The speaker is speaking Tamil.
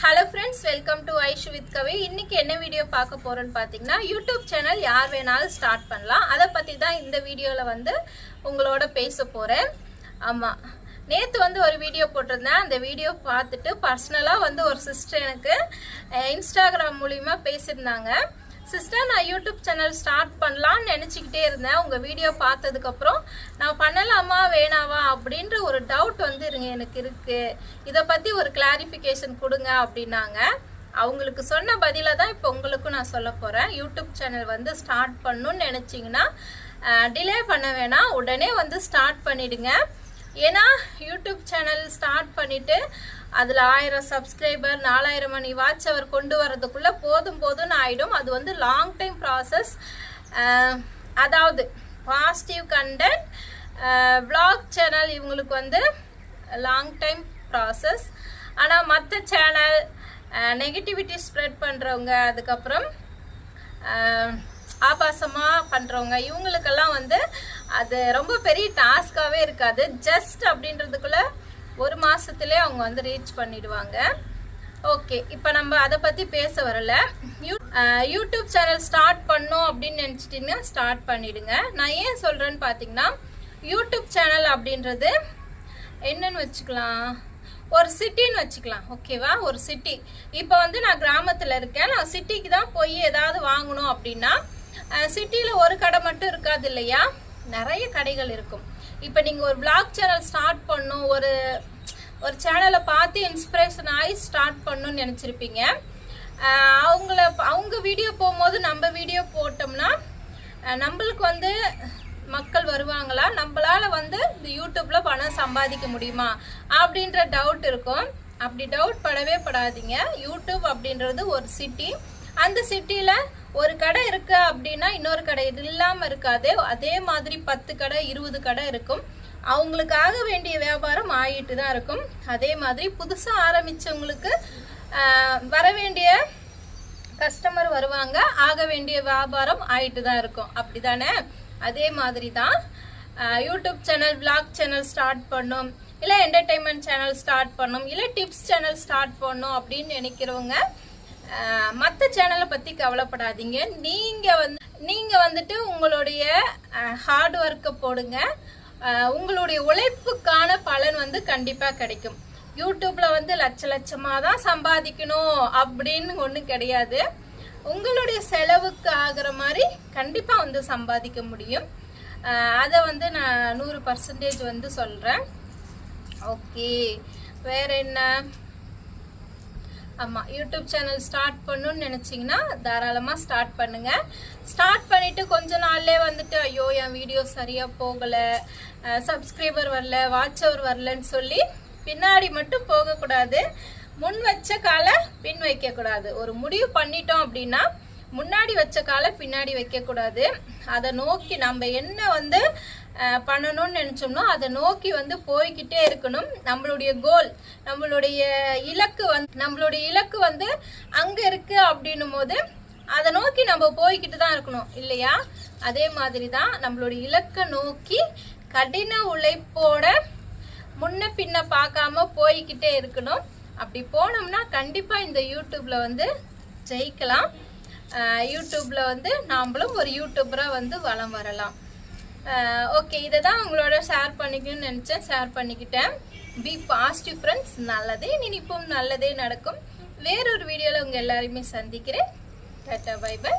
Hello friends welcome to Aishu with Kavi இன்னைக்கு என்ன வீடியோ பார்க்க போகிறோன்னு பார்த்தீங்கன்னா யூடியூப் சேனல் யார் வேணாலும் ஸ்டார்ட் பண்ணலாம். அதை பற்றி தான் இந்த வீடியோவில் வந்து உங்களோட பேச போகிறேன் ஆமாம் நேற்று வந்து ஒரு வீடியோ போட்டிருந்தேன். அந்த வீடியோ பார்த்துட்டு பர்சனலாக வந்து ஒரு சிஸ்டர் எனக்கு இன்ஸ்டாகிராம் மூலிமா பேசியிருந்தாங்க. சிஸ்டர் நான் யூடியூப் சேனல் ஸ்டார்ட் பண்ணலான்னு நினச்சிக்கிட்டே இருந்தேன். உங்கள் வீடியோ பார்த்ததுக்கப்புறம் நான் பண்ணலாமா வேணாவா அப்படின்ற ஒரு டவுட் வந்து இருங்க எனக்கு இருக்குது இதை பற்றி ஒரு கிளாரிஃபிகேஷன் கொடுங்க அப்படின்னாங்க. அவங்களுக்கு சொன்ன பதிலை தான் இப்போ உங்களுக்கும் நான் சொல்ல போகிறேன் யூடியூப் சேனல் வந்து ஸ்டார்ட் பண்ணணும்னு நினச்சிங்கன்னா டிலே பண்ண வேணாம். உடனே வந்து ஸ்டார்ட் பண்ணிவிடுங்க ஏன்னா யூடியூப் சேனல் ஸ்டார்ட் பண்ணிவிட்டு அதில் ஆயிரம் சப்ஸ்கிரைபர் நாலாயிரம் மணி வாட்ச் அவர் கொண்டு வரதுக்குள்ளே போதும் போதும்னு ஆகிடும் அது வந்து லாங் டைம் ப்ராசஸ் அதாவது பாசிட்டிவ் கண்டென்ட் ப்ளாக் சேனல் இவங்களுக்கு வந்து லாங் டைம் ப்ராசஸ் ஆனால் மற்ற சேனல் நெகட்டிவிட்டி ஸ்ப்ரெட் பண்ணுறவங்க அதுக்கப்புறம் ஆபாசமாக பண்ணுறவங்க இவங்களுக்கெல்லாம் வந்து அது ரொம்ப பெரிய டாஸ்காகவே இருக்காது. ஜஸ்ட் அப்படின்றதுக்குள்ளே ஒரு மாதத்துலேயே அவங்க வந்து ரீச் பண்ணிடுவாங்க. ஓகே இப்போ நம்ம அதை பற்றி பேச வரல. யூ யூடியூப் சேனல் ஸ்டார்ட் பண்ணோம் அப்படின்னு நினச்சிட்டிங்கன்னா ஸ்டார்ட் பண்ணிடுங்க. நான் ஏன் சொல்கிறேன்னு பார்த்தீங்கன்னா யூடியூப் சேனல் அப்படின்றது என்னன்னு வச்சுக்கலாம்? ஒரு சிட்டின்னு வச்சுக்கலாம் ஓகேவா ஒரு சிட்டி இப்போ வந்து நான் கிராமத்தில் இருக்கேன். நான் சிட்டிக்கு தான் போய் ஏதாவது வாங்கணும் அப்படின்னா சிட்டியில் ஒரு கடை மட்டும் இருக்காது இல்லையா? நிறைய கடைகள் இருக்கும். இப்போ நீங்கள் ஒரு vlog சேனல் ஸ்டார்ட் பண்ணும் ஒரு ஒரு சேனலை பார்த்து இன்ஸ்பிரேஷன் ஆகி ஸ்டார்ட் பண்ணணும்னு நினச்சிருப்பீங்க. அவங்கள அவங்க வீடியோ போகும்போது நம்ம வீடியோ போட்டோம்னா நம்மளுக்கு வந்து மக்கள் வருவாங்களா? நம்மளால் வந்து இந்த யூடியூப்பில் பணம் சம்பாதிக்க முடியுமா? அப்படின்ற டவுட் இருக்கும். அப்படி டவுட் படவே படாதீங்க. யூடியூப் அப்படின்றது ஒரு சிட்டி அந்த சிட்டியில் ஒரு கடை இருக்கு அப்படின்னா இன்னொரு கடை. இது இல்லாமல் இருக்காது. அதே மாதிரி பத்து கடை இருபது கடை இருக்கும். அவங்களுக்கு ஆக வேண்டிய வியாபாரம் ஆகிட்டு தான் இருக்கும். அதே மாதிரி புதுசாக ஆரம்பிச்சவங்களுக்கு வர வேண்டிய கஸ்டமர் வருவாங்க. ஆக வேண்டிய வியாபாரம் ஆகிட்டு தான் இருக்கும். அப்படி தானே அதே மாதிரி தான் YouTube channel vlog channel start பண்ணும். இல்லை என்டர்டைன்மெண்ட் சேனல் ஸ்டார்ட் பண்ணும். இல்லை டிப்ஸ் சேனல் ஸ்டார்ட் பண்ணும் அப்படின்னு நினைக்கிறவங்க மற்ற சேனலை பற்றி கவலைப்படாதீங்க. நீங்கள் வந்து நீங்கள் வந்துட்டு உங்களுடைய ஹார்ட் ஒர்க்கை போடுங்க. உங்களுடைய உழைப்புக்கான பலன் வந்து கண்டிப்பாக கிடைக்கும். யூடியூப்பில் வந்து லட்ச லட்சமாக தான் சம்பாதிக்கணும் அப்படின்னு ஒன்றும் கிடையாது. உங்களுடைய செலவுக்கு ஆகிற மாதிரி கண்டிப்பாக வந்து சம்பாதிக்க முடியும். அதை வந்து நான் நூறு பர்சன்டேஜ் வந்து சொல்கிறேன் ஓகே வேறு என்ன? ஆமாம் யூடியூப் சேனல் ஸ்டார்ட் பண்ணணும்னு நினச்சிங்கன்னா தாராளமாக ஸ்டார்ட் பண்ணுங்கள் ஸ்டார்ட் பண்ணிவிட்டு கொஞ்ச நாள்லேயே வந்துட்டு ஐயோ என் வீடியோ சரியாக போகலை சப்ஸ்கிரைபர் வரல வாட்ச் அவர் வரலன்னு சொல்லி பின்னாடி மட்டும் போகக்கூடாது. முன் வச்ச காலை பின் வைக்கக்கூடாது. ஒரு முடிவு பண்ணிட்டோம் அப்படின்னா முன்னாடி வச்ச காலை பின்னாடி வைக்கக்கூடாது. அதை நோக்கி நம்ம என்ன வந்து பண்ணணும்னு நினச்சோம்னா அதை நோக்கி வந்து போய்கிட்டே இருக்கணும். நம்மளுடைய கோல் நம்மளுடைய இலக்கு வந்து நம்மளுடைய இலக்கு வந்து அங்கே இருக்குது அப்படின்னும் போது அதை நோக்கி நம்ம போய்கிட்டு தான் இருக்கணும். இல்லையா? அதே மாதிரி தான் நம்மளுடைய இலக்கை நோக்கி கடின உழைப்போட முன்ன பின்ன பார்க்காம போய்கிட்டே இருக்கணும். அப்படி போனோம்னா கண்டிப்பாக இந்த யூடியூப்பில் வந்து ஜெயிக்கலாம். யூடியூப்பில் வந்து நாமளும் ஒரு யூடியூபராக வந்து வளம் வரலாம். ஓகே இதை தான் உங்களோட ஷேர் பண்ணிக்கணும்னு நினச்சேன். ஷேர் பண்ணிக்கிட்டேன். பி பாசிட்டிவ் ஃப்ரெண்ட்ஸ் நல்லதே நினைப்போம். நல்லதே நடக்கும். வேறொரு வீடியோவில் உங்கள் எல்லாரையுமே சந்திக்கிறேன். Tata bye by